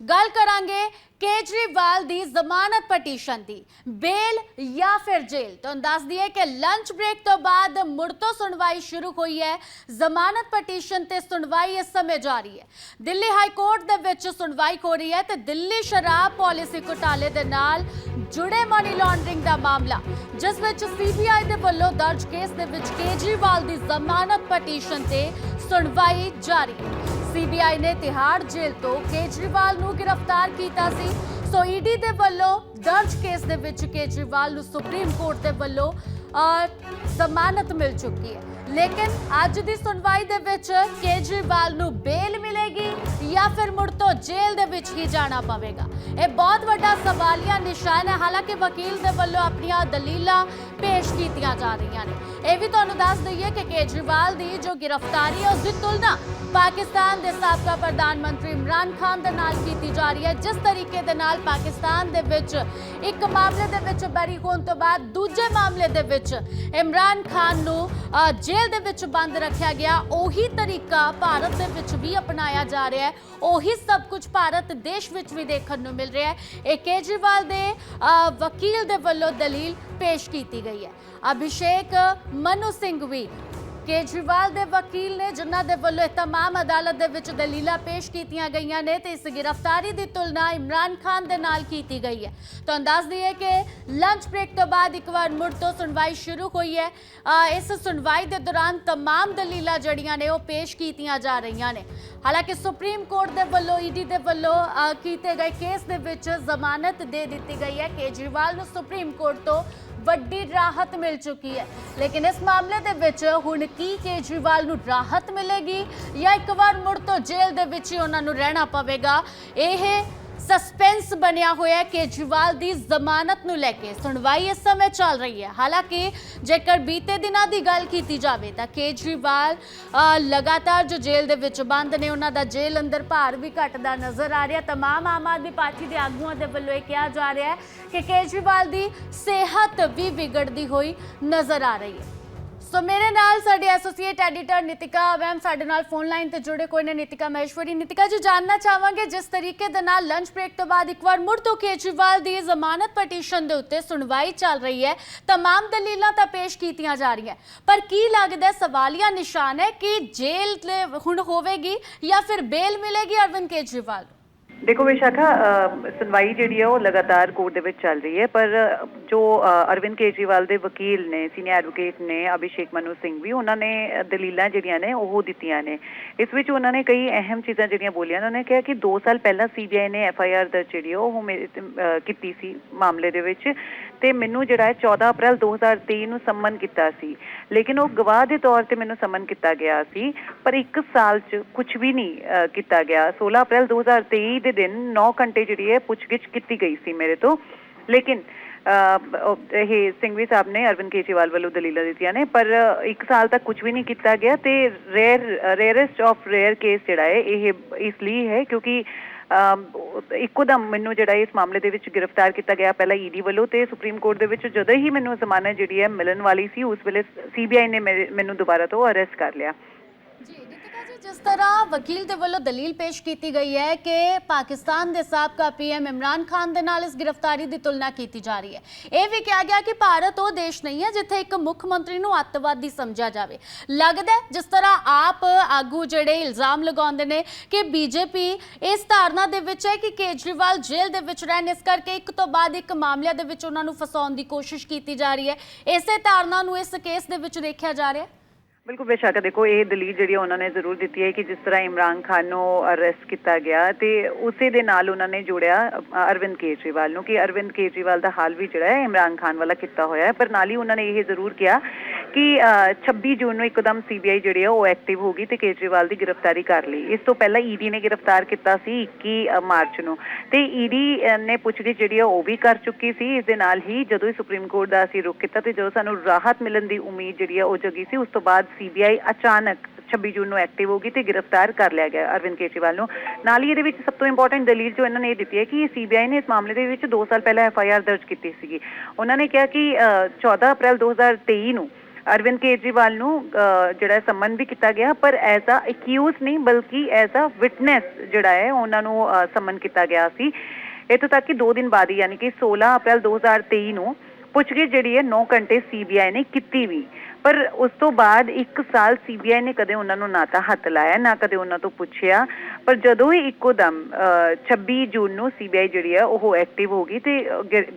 ਗੱਲ ਕਰਾਂਗੇ ਕੇਜਰੀਵਾਲ ਦੀ ਜ਼ਮਾਨਤ ਪਟੀਸ਼ਨ ਦੀ। ਬੇਲ ਜਾਂ ਫਿਰ ਜੇਲ੍ਹ? ਤੁਹਾਨੂੰ ਦੱਸ ਦਈਏ ਕਿ ਲੰਚ ਬ੍ਰੇਕ ਤੋਂ ਬਾਅਦ ਮੁੜ ਤੋਂ ਸੁਣਵਾਈ ਸ਼ੁਰੂ ਹੋਈ ਹੈ। ਜ਼ਮਾਨਤ ਪਟੀਸ਼ਨ ਤੇ ਸੁਣਵਾਈ ਇਸ ਸਮੇਂ ਜਾਰੀ ਹੈ। ਦਿੱਲੀ ਹਾਈ ਕੋਰਟ ਦੇ ਵਿੱਚ ਸੁਣਵਾਈ ਹੋ ਰਹੀ ਹੈ ਤੇ ਦਿੱਲੀ ਸ਼ਰਾਬ ਪਾਲਿਸੀ ਘੁਟਾਲੇ ਦੇ ਨਾਲ ਜੁੜੇ ਮਨੀ ਲਾਂਡਰਿੰਗ ਦਾ ਮਾਮਲਾ, ਜਿਸ ਵਿੱਚ ਸੀਬੀਆਈ ਦੇ ਵੱਲੋਂ ਦਰਜ ਕੇਸ ਦੇ ਵਿੱਚ ਕੇਜਰੀਵਾਲ ਦੀ ਜ਼ਮਾਨਤ ਪਟੀਸ਼ਨ ਤੇ ਸੁਣਵਾਈ ਜਾਰੀ ਹੈ। ਸੀਬੀਆਈ ਨੇ ਤਿਹਾੜ ਜੇਲ੍ਹ ਤੋਂ ਕੇਜਰੀਵਾਲ ਨੂੰ ਗ੍ਰਿਫਤਾਰ ਕੀਤਾ ਸੀ। ਸੋ ਈਡੀ ਦੇ ਵੱਲੋਂ ਦਰਜ ਕੇਸ ਦੇ ਵਿੱਚ ਕੇਜਰੀਵਾਲ ਨੂੰ ਸੁਪਰੀਮ ਕੋਰਟ ਦੇ ਵੱਲੋਂ ਅਹ, ਜ਼ਮਾਨਤ ਮਿਲ ਚੁੱਕੀ ਹੈ। ਲੇਕਿਨ ਅੱਜ ਦੀ ਸੁਣਵਾਈ ਦੇ ਵਿੱਚ ਕੇਜਰੀਵਾਲ ਫਿਰ ਜੇਲ੍ਹ ਦੇ ਵਿੱਚ ਹੀ ਜਾਣਾ ਪਵੇਗਾ। ਇਹ ਬਹੁਤ ਵੱਡਾ ਸਵਾਲੀਆ ਨਿਸ਼ਾਨ ਹੈ। ਹਾਲਾਂਕਿ ਵਕੀਲ ਦੇ ਵੱਲੋਂ ਆਪਣੀਆਂ ਦਲੀਲਾਂ ਪੇਸ਼ ਕੀਤੀਆਂ ਜਾ ਰਹੀਆਂ ਨੇ। ਇਹ ਵੀ ਤੁਹਾਨੂੰ ਦੱਸ ਦਈਏ ਕਿ ਕੇਜਰੀਵਾਲ ਦੀ ਜੋ ਗ੍ਰਿਫਤਾਰੀ ਹੈ, ਉਸ ਦੀ ਤੁਲਨਾ ਪਾਕਿਸਤਾਨ ਦੇ ਸਾਬਕਾ ਪ੍ਰਧਾਨ ਮੰਤਰੀ ਇਮਰਾਨ ਖਾਨ ਦੇ ਨਾਲ ਕੀਤੀ ਜਾ ਰਹੀ ਹੈ। ਜਿਸ ਤਰੀਕੇ ਦੇ ਨਾਲ ਪਾਕਿਸਤਾਨ ਦੇ ਵਿੱਚ ਇੱਕ ਮਾਮਲੇ ਦੇ ਵਿੱਚ ਬਰੀ ਹੋਣ ਤੋਂ ਬਾਅਦ ਦੂਜੇ ਮਾਮਲੇ ਦੇ ਵਿੱਚ ਇਮਰਾਨ ਖਾਨ ਨੂੰ ਜੇਲ੍ਹ ਦੇ ਵਿੱਚ ਬੰਦ ਰੱਖਿਆ ਗਿਆ। ਉਹੀ ਤਰੀਕਾ ਭਾਰਤ ਦੇ ਵਿੱਚ ਵੀ ਅਪਣਾਇਆ ਜਾ ਰਿਹਾ ਹੈ। ਉਹੀ ਸਭ ਸਭ ਕੁਝ ਭਾਰਤ ਦੇਸ਼ ਵਿੱਚ ਵੀ ਦੇਖਣ ਨੂੰ ਮਿਲ ਰਿਹਾ ਹੈ। ਇਹ ਕੇਜਰੀਵਾਲ ਦੇ ਵਕੀਲ ਦੇ ਵੱਲੋਂ ਦਲੀਲ ਪੇਸ਼ ਕੀਤੀ ਗਈ ਹੈ। ਅਭਿਸ਼ੇਕ ਮਨੂ ਸਿੰਘ ਵੀ ਕੇਜਰੀਵਾਲ ਦੇ ਵਕੀਲ ਨੇ ਜਿਨ੍ਹਾਂ ਦੇ ਵੱਲੋਂ ਇਹ तमाम ਅਦਾਲਤ ਦੇ ਵਿੱਚ ਦਲੀਲਾਂ ਪੇਸ਼ ਕੀਤੀਆਂ ਗਈਆਂ ਨੇ ਤੇ ਇਸ ਗ੍ਰਿਫਤਾਰੀ ਦੀ ਤੁਲਨਾ ਇਮਰਾਨ ਖਾਨ ਦੇ ਨਾਲ ਕੀਤੀ ਗਈ ਹੈ ਤੁਹਾਨੂੰ ਦੱਸ ਦਈਏ ਕਿ ਲੰਚ ਬ੍ਰੇਕ ਤੋਂ ਬਾਅਦ ਇੱਕ ਵਾਰ ਮੁੜ ਤੋਂ ਸੁਣਵਾਈ ਸ਼ੁਰੂ ਹੋਈ ਹੈ ਅ, ਇਸ ਸੁਣਵਾਈ ਦੇ ਦੌਰਾਨ तमाम ਦਲੀਲਾਂ ਜੜੀਆਂ ਨੇ ਉਹ ਪੇਸ਼ ਕੀਤੀਆਂ ਜਾ ਰਹੀਆਂ ਨੇ ਹਾਲਾਂਕਿ ਸੁਪਰੀਮ ਕੋਰਟ ਦੇ ਵੱਲੋਂ ਈਡੀ ਦੇ ਵੱਲੋਂ ਅ, ਕੀਤੇ ਗਏ ਕੇਸ ਦੇ ਵਿੱਚ ਜ਼ਮਾਨਤ ਦੇ ਦਿੱਤੀ ਗਈ ਹੈ ਕੇਜਰੀਵਾਲ ਨੂੰ ਸੁਪਰੀਮ ਕੋਰਟ ਤੋਂ ਵੱਡੀ ਰਾਹਤ ਮਿਲ ਚੁੱਕੀ ਹੈ। ਲੇਕਿਨ ਇਸ ਮਾਮਲੇ ਦੇ ਵਿੱਚ ਹੁਣ ਕੀ ਕੇਜਰੀਵਾਲ ਨੂੰ ਰਾਹਤ ਮਿਲੇਗੀ ਜਾਂ ਇੱਕ ਵਾਰ ਮੁੜ ਤੋਂ ਜੇਲ੍ਹ ਦੇ ਵਿੱਚ ਹੀ ਉਹਨਾਂ ਨੂੰ ਰਹਿਣਾ ਪਵੇਗਾ, ਇਹ ਸਸਪੈਂਸ ਬਣਿਆ ਹੋਇਆ ਹੈ, ਕੇਜਰੀਵਾਲ ਦੀ ਜ਼ਮਾਨਤ ਨੂੰ ਲੈ ਕੇ ਸੁਣਵਾਈ ਇਸ ਸਮੇਂ ਚੱਲ ਰਹੀ ਹੈ। ਹਾਲਾਂਕਿ, ਜੇਕਰ ਬੀਤੇ ਦਿਨਾਂ ਦੀ ਗੱਲ ਕੀਤੀ ਜਾਵੇ ਤਾਂ ਕੇਜਰੀਵਾਲ ਲਗਾਤਾਰ ਜੋ ਜੇਲ੍ਹ ਦੇ ਵਿੱਚ ਬੰਦ ਨੇ, ਉਹਨਾਂ ਦਾ ਜੇਲ੍ਹ ਅੰਦਰ ਭਾਰ ਵੀ ਘਟਦਾ ਨਜ਼ਰ ਆ ਰਿਹਾ। ਤਮਾਮ ਆਮ ਆਦਮੀ ਪਾਰਟੀ ਦੇ ਆਗੂਆਂ ਦੇ ਵੱਲੋਂ ਇਹ ਕਿਹਾ ਜਾ ਰਿਹਾ ਹੈ ਕਿ ਕੇਜਰੀਵਾਲ ਦੀ ਸਿਹਤ ਵੀ ਵਿਗੜਦੀ ਹੋਈ ਨਜ਼ਰ ਆ ਰਹੀ ਹੈ। ਸੋ ਮੇਰੇ ਨਾਲ ਸਾਡੇ ਐਸੋਸੀਏਟ ਐਡੀਟਰ ਨਿਤਿਕਾ ਮੈਮ ਸਾਡੇ ਨਾਲ ਫੋਨ ਲਾਈਨ ਤੇ ਜੁੜੇ ਕੋਈ ਨੇ ਨਿਤਿਕਾ ਮਹੇਸ਼ਵਰੀ ਨਿਤਿਕਾ ਜੀ ਜਾਨਣਾ ਚਾਹਾਂਗੇ ਜਿਸ ਤਰੀਕੇ ਦੇ ਨਾਲ ਲੰਚ ਬ੍ਰੇਕ ਤੋਂ ਬਾਅਦ ਇੱਕ ਵਾਰ ਮੁੜ ਤੋਂ ਕੇਜਰੀਵਾਲ ਦੀ ਜ਼ਮਾਨਤ ਪਟੀਸ਼ਨ ਦੇ ਉੱਤੇ ਸੁਣਵਾਈ ਚੱਲ ਰਹੀ ਹੈ तमाम ਦਲੀਲਾਂ ਤਾਂ ਪੇਸ਼ ਕੀਤੀਆਂ ਜਾ ਰਹੀਆਂ ਪਰ ਕੀ ਲੱਗਦਾ ਹੈ, ਸਵਾਲੀਆ ਨਿਸ਼ਾਨ ਹੈ ਕਿ ਜੇਲ੍ਹ ਤੇ ਹੁਣ ਹੋਵੇਗੀ ਜਾਂ ਫਿਰ ਬੇਲ ਮਿਲੇਗੀ ਅਰਵਿੰਦ ਕੇਜਰੀਵਾਲ ਨੂੰ? ਦੇਖੋ ਵਿਸ਼ਾਖਾ ਅ, ਸੁਣਵਾਈ ਜਿਹੜੀ ਹੈ ਉਹ ਲਗਾਤਾਰ ਕੋਰਟ ਦੇ ਵਿੱਚ ਚੱਲ ਰਹੀ ਹੈ ਪਰ ਜੋ ਅ, ਅਰਵਿੰਦ ਕੇਜਰੀਵਾਲ ਦੇ ਵਕੀਲ ਨੇ ਸੀਨੀਅਰ ਐਡਵੋਕੇਟ ਨੇ ਅਭਿਸ਼ੇਕ ਮਨੂ ਸਿੰਘ ਵੀ ਉਹਨਾਂ ਨੇ ਅ, ਦਲੀਲਾਂ ਜਿਹੜੀਆਂ ਨੇ ਉਹ ਦਿੱਤੀਆਂ ਨੇ। ਇਸ ਵਿੱਚ ਉਹਨਾਂ ਨੇ ਕਈ ਅਹਿਮ ਚੀਜ਼ਾਂ ਜਿਹੜੀਆਂ ਬੋਲੀਆਂ ਉਹਨਾਂ ਨੇ ਕਿਹਾ ਕਿ 2 ਸਾਲ ਪਹਿਲਾਂ ਸੀਬੀਆਈ ਨੇ ਐਫ ਆਈ ਆਰ ਦਰਜ ਜਿਹੜੀ ਹੈ ਉਹ ਮੇਰੇ ਤੇ, ਅ, ਕੀਤੀ ਸੀ ਮਾਮਲੇ ਦੇ ਵਿੱਚ ਤੇ ਮੈਨੂੰ ਜਿਹੜਾ ਹੈ 14 ਅਪ੍ਰੈਲ 2023 ਨੂੰ ਸੰਮਨ ਕੀਤਾ ਸੀ। ਲੇਕਿਨ ਉਹ ਗਵਾਹ ਦੇ ਤੌਰ ਤੇ ਮੈਨੂੰ ਸੰਮਨ ਕੀਤਾ ਗਿਆ ਸੀ ਪਰ ਇੱਕ ਸਾਲ ਚ ਕੁਝ ਵੀ ਨਹੀਂ ਅ, ਕੀਤਾ ਗਿਆ। 16 ਅਪ੍ਰੈਲ 2023 ਦੇ ਦਿਨ 9 ਘੰਟੇ ਜਿਹੜੀ ਹੈ ਪੁੱਛਗਿੱਛ ਕੀਤੀ ਗਈ ਸੀ ਮੇਰੇ ਤੋਂ। ਲੇਕਿਨ ਇਹ ਸਿੰਘਵੀ ਸਾਹਿਬ ਨੇ ਅਰਵਿੰਦ ਕੇਜਰੀਵਾਲ ਵੱਲੋਂ ਦਲੀਲਾਂ ਦਿੱਤੀਆਂ ਨੇ ਪਰ ਇੱਕ ਸਾਲ ਤੱਕ ਕੁਝ ਵੀ ਨਹੀਂ ਕੀਤਾ ਗਿਆ ਤੇ rare rarest of rare case ਜਿਹੜਾ ਹੈ ਇਹ ਇਸ ਲਈ ਹੈ ਕਿਉਂਕਿ ਅਮ, ਇੱਕੋ ਦਮ ਮੈਨੂੰ ਜਿਹੜਾ ਇਸ ਮਾਮਲੇ ਦੇ ਵਿੱਚ ਗ੍ਰਿਫਤਾਰ ਕੀਤਾ ਗਿਆ ਪਹਿਲਾਂ ਈਡੀ ਵੱਲੋਂ ਤੇ ਸੁਪਰੀਮ ਕੋਰਟ ਦੇ ਵਿੱਚ ਜਦੋਂ ਹੀ ਮੈਨੂੰ ਜ਼ਮਾਨਤ ਜਿਹੜੀ ਹੈ ਮਿਲਣ ਵਾਲੀ ਸੀ ਉਸ ਵੇਲੇ ਸੀਬੀਆਈ ਨੇ ਮੇਰੇ- ਮੈਨੂੰ ਦੁਬਾਰਾ ਤੋਂ ਅਰੈਸਟ ਕਰ ਲਿਆ। ਜਿਸ ਤਰ੍ਹਾਂ ਵਕੀਲ ਦੇ ਵੱਲੋਂ ਦਲੀਲ ਪੇਸ਼ ਕੀਤੀ ਗਈ ਹੈ ਕਿ ਪਾਕਿਸਤਾਨ ਦੇ ਸਾਬਕਾ ਪੀਐਮ ਇਮਰਾਨ ਖਾਨ ਦੇ ਨਾਲ ਇਸ ਗ੍ਰਿਫਤਾਰੀ ਦੀ ਤੁਲਨਾ ਕੀਤੀ ਜਾ ਰਹੀ ਹੈ। ਇਹ ਵੀ ਕਿਹਾ ਗਿਆ ਕਿ ਭਾਰਤ ਉਹ ਦੇਸ਼ ਨਹੀਂ ਹੈ ਜਿੱਥੇ ਇੱਕ ਮੁੱਖ ਮੰਤਰੀ ਨੂੰ ਅੱਤਵਾਦੀ ਸਮਝਿਆ ਜਾਵੇ। ਲੱਗਦਾ ਹੈ ਜਿਸ ਤਰ੍ਹਾਂ ਆਪ ਆਗੂ ਜਿਹੜੇ ਇਲਜ਼ਾਮ ਲਗਾਉਂਦੇ ਨੇ ਕਿ ਬੀਜੇਪੀ ਇਸ ਧਾਰਨਾ ਦੇ ਵਿੱਚ ਹੈ ਕਿ ਕੇਜਰੀਵਾਲ ਜੇਲ੍ਹ ਦੇ ਵਿੱਚ ਰਹਿਣ, ਇਸ ਕਰਕੇ ਇੱਕ ਤੋਂ ਬਾਅਦ ਇੱਕ ਮਾਮਲਿਆਂ ਦੇ ਵਿੱਚ ਉਹਨਾਂ ਨੂੰ ਫਸਾਉਣ ਦੀ ਕੋਸ਼ਿਸ਼ ਕੀਤੀ ਜਾ ਰਹੀ ਹੈ। ਇਸੇ ਧਾਰਨਾ ਨੂੰ ਇਸ ਕੇਸ ਦੇ ਵਿੱਚ ਦੇਖਿਆ ਜਾ ਰਿਹਾ ਹੈ। ਬਿਲਕੁਲ ਬੇਸ਼ੱਕ ਦੇਖੋ ਇਹ ਦਲੀਲ ਜਿਹੜੀ ਹੈ ਉਹਨਾਂ ਨੇ ਜ਼ਰੂਰ ਦਿੱਤੀ ਹੈ ਕਿ ਜਿਸ ਤਰ੍ਹਾਂ ਇਮਰਾਨ ਖਾਨ ਨੂੰ ਅਰੈਸਟ ਕੀਤਾ ਗਿਆ ਤੇ ਉਸੇ ਦੇ ਨਾਲ ਉਹਨਾਂ ਨੇ ਜੋੜਿਆ ਅਰਵਿੰਦ ਕੇਜਰੀਵਾਲ ਨੂੰ ਕਿ ਅਰਵਿੰਦ ਕੇਜਰੀਵਾਲ ਦਾ ਹਾਲ ਵੀ ਜਿਹੜਾ ਹੈ ਇਮਰਾਨ ਖਾਨ ਵਾਲਾ ਕੀਤਾ ਹੋਇਆ ਹੈ। ਪਰ ਨਾਲ ਹੀ ਉਹਨਾਂ ਨੇ ਇਹ ਜ਼ਰੂਰ ਕਿਹਾ ਕਿ ਅ, 26 ਜੂਨ ਨੂੰ ਇੱਕਦਮ ਸੀਬੀਆਈ ਜਿਹੜੀ ਹੈ ਉਹ ਐਕਟਿਵ ਹੋ ਗਈ ਤੇ ਕੇਜਰੀਵਾਲ ਦੀ ਗ੍ਰਿਫਤਾਰੀ ਕਰ ਲਈ। ਇਸ ਤੋਂ ਪਹਿਲਾਂ ਈਡੀ ਨੇ ਗ੍ਰਿਫਤਾਰ ਕੀਤਾ ਸੀ 21 ਮਾਰਚ ਨੂੰ ਤੇ ਈਡੀ ਨੇ ਪੁੱਛਗਿੱਛ ਜਿਹੜੀ ਹੈ ਉਹ ਵੀ ਕਰ ਚੁੱਕੀ ਸੀ। ਇਸ ਦੇ ਨਾਲ ਹੀ ਜਦੋਂ ਹੀ ਸੁਪਰੀਮ ਕੋਰਟ ਦਾ ਅਸੀਂ ਰੁਕ ਕੀਤਾ ਤੇ ਜਦੋਂ ਸਾਨੂੰ ਰਾਹਤ ਮਿਲਣ ਦੀ ਉਮੀਦ ਜਿਹੜੀ ਹੈ ਉਹ ਜਗੀ ਸੀ ਉਸ ਤੋਂ ਬਾਅਦ ਸੀਬੀਆਈ ਅਚਾਨਕ 26 ਜੂਨ ਨੂੰ ਐਕਟਿਵ ਹੋ ਗਈ ਤੇ ਗ੍ਰਿਫਤਾਰ ਕਰ ਲਿਆ ਗਿਆ ਅਰਵਿੰਦ ਕੇਜਰੀਵਾਲ ਨੂੰ। ਨਾਲ ਹੀ ਇਹਦੇ ਵਿੱਚ ਸਭ ਤੋਂ ਇੰਪੋਰਟੈਂਟ ਦਲੀਲ ਜੋ ਇਹਨਾਂ ਨੇ ਇਹ ਦਿੱਤੀ ਹੈ ਕਿ ਸੀਬੀਆਈ ਨੇ ਇਸ ਮਾਮਲੇ ਦੇ ਵਿੱਚ 2 ਸਾਲ ਪਹਿਲਾਂ ਐਫ ਆਈ ਆਰ ਦਰਜ ਕੀਤੀ ਸੀਗੀ। ਉਹਨਾਂ ਨੇ ਕਿਹਾ ਕਿ ਅ, 14 ਅਪ੍ਰੈਲ 2023 ਨੂੰ ਅਰਵਿੰਦ ਕੇਜਰੀਵਾਲ ਨੂੰ ਜਿਹੜਾ ਸਮਨ ਵੀ ਕੀਤਾ ਗਿਆ ਪਰ ਐਜ਼ ਆ ਅਕਿਊਜ਼ ਨਹੀਂ ਬਲਕਿ ਐਜ਼ ਆ ਵਿਟਨੈਸ ਜਿਹੜਾ ਹੈ ਉਹਨਾਂ ਨੂੰ ਅ, ਸੰਮਨ ਕੀਤਾ ਗਿਆ ਸੀ। ਇੱਥੋਂ ਤੱਕ ਕਿ 2 ਦਿਨ ਬਾਅਦ ਹੀ ਯਾਨੀ ਕਿ 16 ਅਪ੍ਰੈਲ 2023 ਨੂੰ ਪੁੱਛਗਿੱਛ ਜਿਹੜੀ ਹੈ 9 ਘੰਟੇ ਸੀਬੀਆਈ ਨੇ ਕੀਤੀ ਵੀ। ਪਰ ਉਸ ਤੋਂ ਬਾਅਦ 1 ਸਾਲ ਸੀਬੀਆਈ ਨੇ ਕਦੇ ਉਹਨਾਂ ਨੂੰ ਨਾ ਤਾਂ ਹੱਥ ਲਾਇਆ ਨਾ ਕਦੇ ਉਹਨਾਂ ਤੋਂ ਪੁੱਛਿਆ। ਪਰ ਜਦੋਂ ਹੀ ਇੱਕੋ ਦਮ ਅ, 26 ਜੂਨ ਨੂੰ ਸੀਬੀਆਈ ਜਿਹੜੀ ਹੈ ਉਹ ਐਕਟਿਵ ਹੋ ਗਈ ਤੇ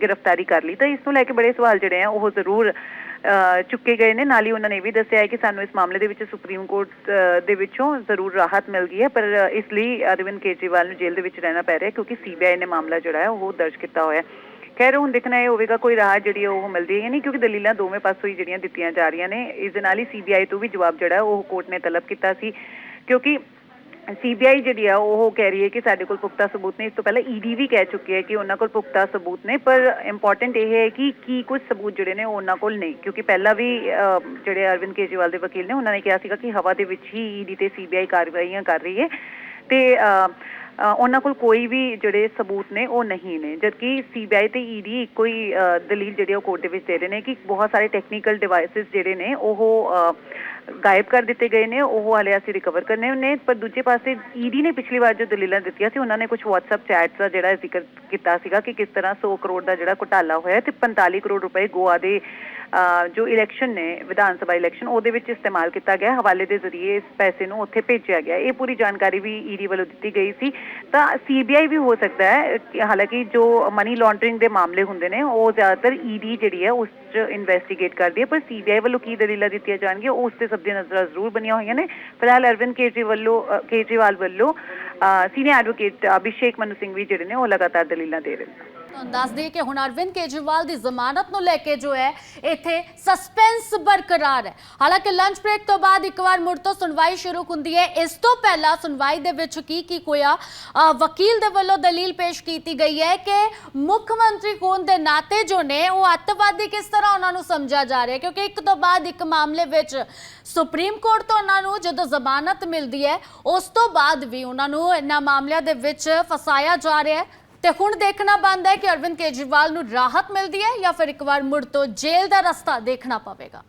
ਗ੍ਰਿਫਤਾਰੀ ਕਰ ਲਈ। ਤਾਂ ਇਸ ਨੂੰ ਲੈ ਕੇ ਬੜੇ ਸਵਾਲ ਜਿਹੜੇ ਆ ਉਹ ਜ਼ਰੂਰ ਅ, ਚੁੱਕੇ ਗਏ ਨੇ। ਨਾਲ ਹੀ ਉਹਨਾਂ ਨੇ ਇਹ ਵੀ ਦੱਸਿਆ ਹੈ ਕਿ ਸਾਨੂੰ ਇਸ ਮਾਮਲੇ ਦੇ ਵਿੱਚ ਸੁਪਰੀਮ ਕੋਰਟ ਅ, ਦੇ ਵਿੱਚੋਂ ਜ਼ਰੂਰ ਰਾਹਤ ਮਿਲ ਗਈ ਹੈ। ਪਰ ਇਸ ਲਈ ਅਰਵਿੰਦ ਕੇਜਰੀਵਾਲ ਨੂੰ ਜੇਲ੍ਹ ਦੇ ਵਿੱਚ ਰਹਿਣਾ ਪੈ ਰਿਹਾ ਹੈ ਕਿਉਂਕਿ ਸੀਬੀਆਈ ਨੇ ਮਾਮਲਾ ਜਿਹੜਾ ਹੈ ਉਹ ਦਰਜ ਕੀਤਾ ਹੋਇਆ ਹੈ। ਖੈਰ ਹੁਣ ਦੇਖਣਾ ਇਹ ਹੋਵੇਗਾ ਕੋਈ ਰਾਹ ਜਿਹੜੀ ਹੈ ਉਹ ਮਿਲਦੀ ਹੈ ਨਹੀਂ ਕਿਉਂਕਿ ਦਲੀਲਾਂ ਦੋਵੇਂ ਪਾਸੋਂ ਹੀ ਜਿਹੜੀਆਂ ਦਿੱਤੀਆਂ ਜਾ ਰਹੀਆਂ ਨੇ। ਇਸ ਦੇ ਨਾਲ ਹੀ ਸੀਬੀਆਈ ਤੋਂ ਵੀ ਜਵਾਬ ਜਿਹੜਾ ਉਹ ਕੋਰਟ ਨੇ ਤਲਬ ਕੀਤਾ ਸੀ। ਕਿਉਂਕਿ ਸੀਬੀਆਈ ਜਿਹੜੀ ਆ ਉਹ ਕਹਿ ਰਹੀ ਹੈ ਕਿ ਸਾਡੇ ਕੋਲ ਪੁਖਤਾ ਸਬੂਤ ਨੇ ਇਸ ਤੋਂ ਪਹਿਲਾਂ ਈਡੀ ਵੀ ਕਹਿ ਚੁੱਕੀ ਹੈ ਕਿ ਉਹਨਾਂ ਕੋਲ ਪੁਖਤਾ ਸਬੂਤ ਨੇ ਪਰ ਇੰਪੋਰਟੈਂਟ ਇਹ ਹੈ ਕਿ ਕੀ ਕੁਝ ਸਬੂਤ ਜਿਹੜੇ ਨੇ ਉਹ ਉਹਨਾਂ ਕੋਲ ਨਹੀਂ। ਕਿਉਂਕਿ ਪਹਿਲਾਂ ਵੀ ਅਹ, ਜਿਹੜੇ ਅਰਵਿੰਦ ਕੇਜਰੀਵਾਲ ਦੇ ਵਕੀਲ ਨੇ ਉਹਨਾਂ ਨੇ ਕਿਹਾ ਸੀਗਾ ਕਿ ਹਵਾ ਦੇ ਵਿੱਚ ਹੀ ਈਡੀ ਤੇ ਸੀਬੀਆਈ ਕਾਰਵਾਈਆਂ ਕਰ ਰਹੀ ਹੈ। ਤੇ ਅਹ, ਉਹਨਾਂ ਕੋਲ ਕੋਈ ਵੀ ਜਿਹੜੇ ਸਬੂਤ ਨੇ, ਉਹ ਨਹੀਂ ਨੇ। ਜਦਕਿ ਸੀਬੀਆਈ ਤੇ ਈਡੀ ਇੱਕੋ ਹੀ ਦਲੀਲ ਜਿਹੜੀ ਆ ਉਹ ਕੋਰਟ ਦੇ ਵਿੱਚ ਦੇ ਰਹੇ ਨੇ ਕਿ ਬਹੁਤ ਸਾਰੇ ਟੈਕਨੀਕਲ ਡਿਵਾਈਸਸ ਜਿਹੜੇ ਨੇ, ਉਹ ਗਾਇਬ ਕਰ ਦਿੱਤੇ ਗਏ ਨੇ, ਉਹ ਹਾਲੇ ਅਸੀਂ ਰਿਕਵਰ ਕਰਨੇ ਨੇ, ਪਰ ਦੂਜੇ ਪਾਸੇ ਈਡੀ ਨੇ ਪਿਛਲੀ ਵਾਰ ਜੋ ਦਲੀਲਾਂ ਦਿੱਤੀਆਂ ਸੀ, ਉਹਨਾਂ ਨੇ ਕੁਝ WhatsApp ਚੈਟਸ ਦਾ ਜਿਹੜਾ ਜ਼ਿਕਰ ਕੀਤਾ ਸੀਗਾ ਕਿ ਕਿਸ ਤਰ੍ਹਾਂ 100 ਕਰੋੜ ਦਾ ਜਿਹੜਾ ਘੁਟਾਲਾ ਹੋਇਆ ਤੇ 45 ਕਰੋੜ ਰੁਪਏ ਗੋਆ ਦੇ ਜੋ ਇਲੈਕਸ਼ਨ ਨੇ, ਵਿਧਾਨ ਸਭਾ ਇਲੈਕਸ਼ਨ ਉਹਦੇ ਵਿੱਚ ਇਸਤੇਮਾਲ ਕੀਤਾ ਗਿਆ। ਹਵਾਲੇ ਦੇ ਜ਼ਰੀਏ ਇਸ ਪੈਸੇ ਨੂੰ ਉੱਥੇ ਭੇਜਿਆ ਗਿਆ। ਇਹ ਪੂਰੀ ਜਾਣਕਾਰੀ ਵੀ ਈਡੀ ਵੱਲੋਂ ਦਿੱਤੀ ਗਈ ਸੀ। ਤਾਂ ਸੀਬੀਆਈ ਵੀ ਹੋ ਸਕਦਾ ਹੈ ਹਾਲਾਂਕਿ ਜੋ ਮਨੀ ਲਾਂਡਰਿੰਗ ਦੇ ਮਾਮਲੇ ਹੁੰਦੇ ਨੇ, ਉਹ ਜ਼ਿਆਦਾਤਰ ਈਡੀ ਜਿਹੜੀ ਹੈ, ਉਸ 'ਚ ਇਨਵੈਸਟੀਗੇਟ ਕਰਦੀ ਹੈ। ਪਰ ਸੀਬੀਆਈ ਵੱਲੋਂ ਕੀ ਦਲੀਲਾਂ ਦਿੱਤੀਆਂ ਜਾਣਗੀਆਂ, ਉਸ ਤੇ ਸਭ ਦੀਆਂ ਨਜ਼ਰਾਂ ਜ਼ਰੂਰ ਬਣੀਆਂ ਹੋਈਆਂ ਨੇ। ਫਿਲਹਾਲ ਅਰਵਿੰਦ ਕੇਜਰੀਵਾਲ ਵੱਲੋਂ ਅ, ਕੇਜਰੀਵਾਲ ਵੱਲੋਂ ਸੀਨੀਅਰ ਐਡਵੋਕੇਟ ਅਭਿਸ਼ੇਕ ਮਨੂ ਸਿੰਘ ਵੀ ਜਿਹੜੇ ਨੇ ਉਹ ਲਗਾਤਾਰ ਦਲੀਲਾਂ ਦੇ ਰਹੇ ਨੇ। ਤੁਹਾਨੂੰ ਦੱਸ ਦਈਏ ਕਿ ਹੁਣ ਅਰਵਿੰਦ ਕੇਜਰੀਵਾਲ ਦੀ ਜ਼ਮਾਨਤ ਨੂੰ ਲੈ ਕੇ ਜੋ ਹੈ, ਇੱਥੇ ਸਸਪੈਂਸ ਬਰਕਰਾਰ ਹੈ। ਹਾਲਾਂਕਿ ਲੰਚ ਬ੍ਰੇਕ ਤੋਂ ਬਾਅਦ ਇੱਕ ਵਾਰ ਮੁੜ ਤੋਂ ਸੁਣਵਾਈ ਸ਼ੁਰੂ ਹੁੰਦੀ ਹੈ। ਇਸ ਤੋਂ ਪਹਿਲਾਂ ਸੁਣਵਾਈ ਦੇ ਵਿੱਚ ਕੀ ਕੀ ਹੋਇਆ ਵਕੀਲ ਦੇ ਵੱਲੋਂ ਦਲੀਲ ਪੇਸ਼ ਕੀਤੀ ਗਈ ਹੈ ਕਿ ਮੁੱਖ ਮੰਤਰੀ ਹੋਣ ਦੇ ਨਾਤੇ ਜੋ ਨੇ, ਉਹ ਅੱਤਵਾਦੀ ਕਿਸ ਤਰ੍ਹਾਂ ਉਹਨਾਂ ਨੂੰ ਸਮਝਿਆ ਜਾ ਰਿਹਾ ਕਿਉਂਕਿ ਇੱਕ ਤੋਂ ਬਾਅਦ ਇੱਕ ਮਾਮਲੇ ਵਿੱਚ ਸੁਪਰੀਮ ਕੋਰਟ ਤੋਂ ਉਹਨਾਂ ਨੂੰ ਜਦੋਂ ਜ਼ਮਾਨਤ ਮਿਲਦੀ ਹੈ, ਉਸ ਤੋਂ ਬਾਅਦ ਵੀ ਉਹਨਾਂ ਨੂੰ ਇਹਨਾਂ ਮਾਮਲਿਆਂ ਦੇ ਵਿੱਚ ਫਸਾਇਆ ਜਾ ਰਿਹਾ ਹੈ। ਤੇ ਹੁਣ ਦੇਖਣਾ ਬੰਦ ਹੈ ਕਿ ਅਰਵਿੰਦ ਕੇਜਰੀਵਾਲ ਨੂੰ ਰਾਹਤ ਮਿਲਦੀ ਹੈ ਜਾਂ ਫਿਰ ਇੱਕ ਵਾਰ ਮੁੜ ਤੋਂ ਜੇਲ੍ਹ ਦਾ ਰਸਤਾ ਦੇਖਣਾ ਪਵੇਗਾ।